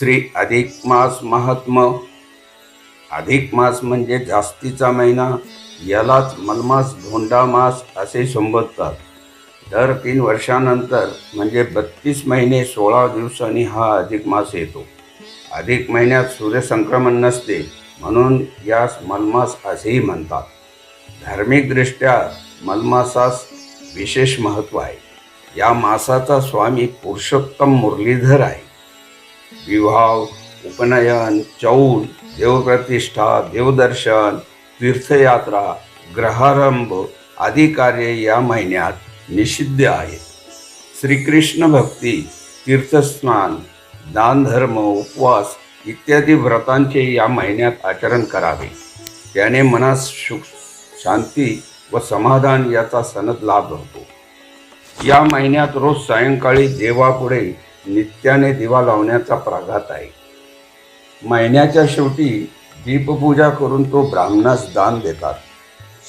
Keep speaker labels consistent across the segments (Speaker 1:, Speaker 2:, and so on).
Speaker 1: श्री अधिक मास महात्म. अधिक मास म्हणजे जास्तीचा महिना यालाच मलमास धोंडा मास असे संबोधतात. दर तीन वर्षानंतर म्हणजे बत्तीस महिने सोळा दिवसांनी हा अधिक मास येतो. अधिक महिन्यात सूर्यसंक्रमण नसते म्हणून यास मलमास असेही म्हणतात. धार्मिकदृष्ट्या मलमासास विशेष महत्त्व आहे. या मासाचा स्वामी पुरुषोत्तम मुरलीधर आहे. विवाह उपनयन चौल देवप्रतिष्ठा देवदर्शन तीर्थयात्रा ग्रहारंभ आदी कार्ये या महिन्यात निषिद्ध आहेत. श्रीकृष्ण भक्ती तीर्थस्नान दानधर्म उपवास इत्यादी व्रतांचे या महिन्यात आचरण करावे. त्याने मनास सुख शांती व समाधान याचा सनद लाभ होतो. या महिन्यात रोज सायंकाळी देवापुढे नित्याने दिवा लावण्याचा प्राघात आहे. महिन्याच्या शेवटी दीपपूजा करून तो ब्राह्मणास दान देतात.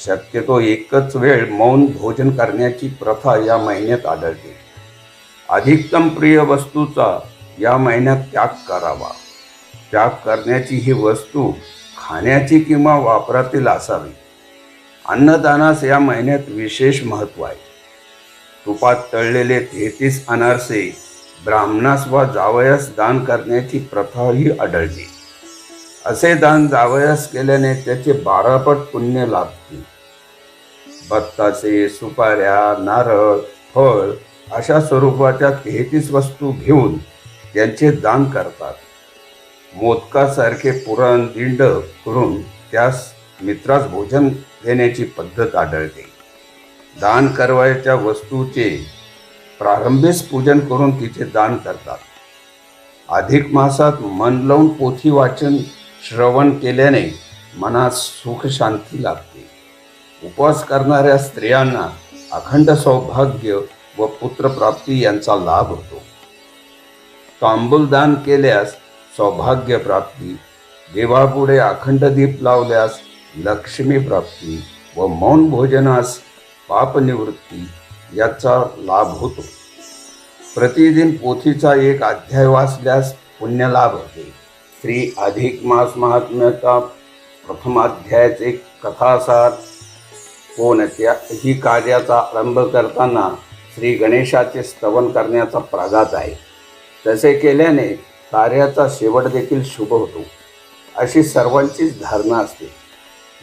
Speaker 1: शक्यतो एकच वेळ मौन भोजन करण्याची प्रथा या महिन्यात आढळते. अधिकतम प्रिय वस्तूचा या महिन्यात त्याग करावा. त्याग करण्याची ही वस्तू खाण्याची किंवा वापरातील असावी. अन्नदानास या महिन्यात विशेष महत्त्व आहे. तुपात तळलेले तेहतीस अनारसे ब्राह्मणास वा जावयास दान करण्याची प्रथाही आढळते असे दान जावयास केल्याने त्याचे बारापट पुण्य लाभते बत्तासे सुपाऱ्या नारळ फळ अशा स्वरूपाच्या तेहतीस वस्तू घेऊन त्यांचे दान करतात. मोदकासारखे पुरण दिंड करून त्यास मित्रास भोजन देण्याची पद्धत आढळते. दान करवायच्या वस्तूचे प्रारंभीच पूजन करून तिचे दान करतात. अधिक मासात मन लावून पोथी वाचन श्रवण केल्याने मनात सुख शांती लाभते. उपवास करणाऱ्या स्त्रियांना अखंड सौभाग्य व पुत्रप्राप्ती यांचा लाभ होतो. तांबूल दान केल्यास सौभाग्य प्राप्ती देवापुढे अखंड दीप लावल्यास लक्ष्मी प्राप्ती व मौन भोजनास पापनिवृत्ती याचा लाभ होतो. प्रतिदिन पोथीचा एक अध्याय वाचल्यास पुण्यलाभ होते. श्री अधिक मास महात्म्याचा प्रथमाध्यायाचे कथासार. कोणत्या ही कार्याचा आरंभ करताना श्री गणेशाचे स्तवन करण्याचा प्राघात आहे. तसे केल्याने कार्याचा शेवट देखील शुभ होतो. अशी सर्वांचीच धारणा असते.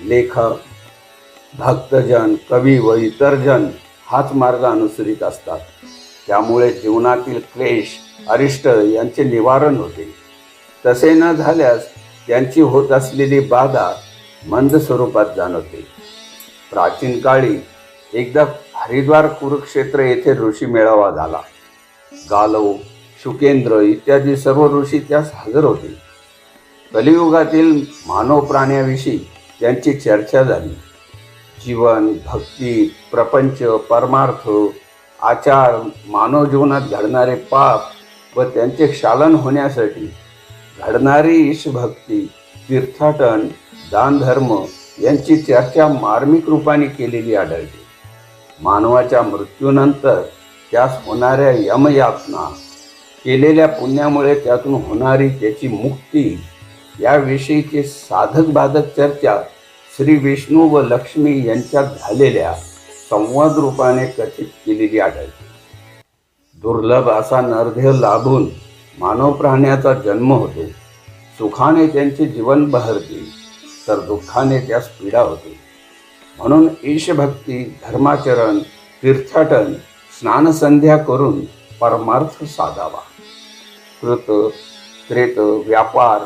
Speaker 1: लेखक भक्तजन कवी व इतर जन हाच मार्ग अनुसरित असतात. त्यामुळे जीवनातील क्लेश अरिष्ट यांचे निवारण होते. तसे न झाल्यास त्यांची होत असलेली बाधा मंद स्वरूपात जाणवते. प्राचीन काळी एकदा हरिद्वार कुरुक्षेत्र येथे ऋषी मेळावा झाला. गालव शुकेंद्र इत्यादी सर्व ऋषी त्यास हजर होते. कलियुगातील मानव प्राण्याविषयी त्यांची चर्चा झाली. जीवन भक्ती प्रपंच परमार्थ आचार मानव जीवनात घडणारे पाप व त्यांचे क्षालन होण्यासाठी घडणारी ईशभक्ती तीर्थाटन दानधर्म यांची चर्चा मार्मिक रूपाने केलेली आढळते. मानवाच्या मृत्यूनंतर त्यास होणाऱ्या यमयातना केलेल्या पुण्यामुळे त्यातून होणारी त्याची मुक्ती याविषयीची साधक बाधक चर्चा श्री विष्णू व लक्ष्मी यांच्यात झालेल्या संवाद रूपाने कथित केलेली आढळते. दुर्लभ असा नरदेह लाभून मानव प्राण्याचा जन्म होतो. सुखाने त्यांचे जीवन बहरते तर दुःखाने त्यास पीडा होते. म्हणून ईशभक्ती धर्माचरण तीर्थाटन स्नानसंध्या करून परमार्थ साधावा. कृत त्रेत व्यापार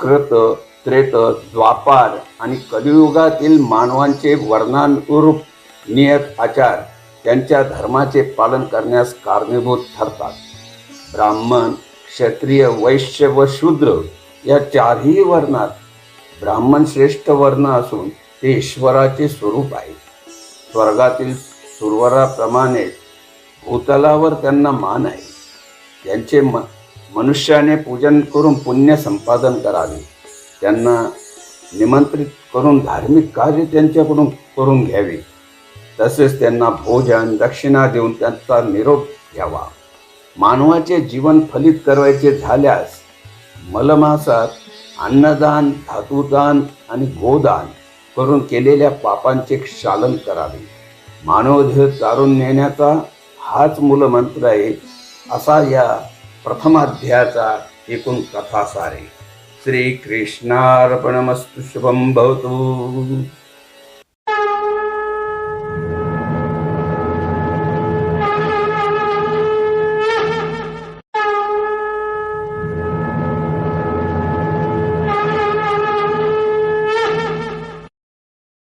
Speaker 1: कृत त्रेत द्वापार आणि कलियुगातील मानवांचे वर्णानुरूप नियत आचार त्यांच्या धर्माचे पालन करण्यास कारणीभूत ठरतात. ब्राह्मण क्षत्रिय वैश्य व शूद्र या चारही वर्णात ब्राह्मण श्रेष्ठ वर्ण असून ते ईश्वराचे स्वरूप आहे. स्वर्गातील सुरवराप्रमाणे भूतलावर त्यांना मान आहे. त्यांचे म मनुष्याने पूजन करून पुण्य संपादन करावे. त्यांना निमंत्रित करून धार्मिक कार्य त्यांच्याकडून करून घ्यावे. तसेच त्यांना भोजन दक्षिणा देऊन त्यांचा निरोप घ्यावा. मानवाचे जीवन फलित करायचे झाल्यास मलमासात अन्नदान धातुदान आणि गोदान करून केलेल्या पापांचे क्षालन करावे. मानवदेह तारून नेण्याचा हाच मूलमंत्र आहे असा या प्रथमाध्यायाचा एकूण कथा सारे શ્રીકૃષ્ણાર્પણમસ્તુ શુભમ ભવતું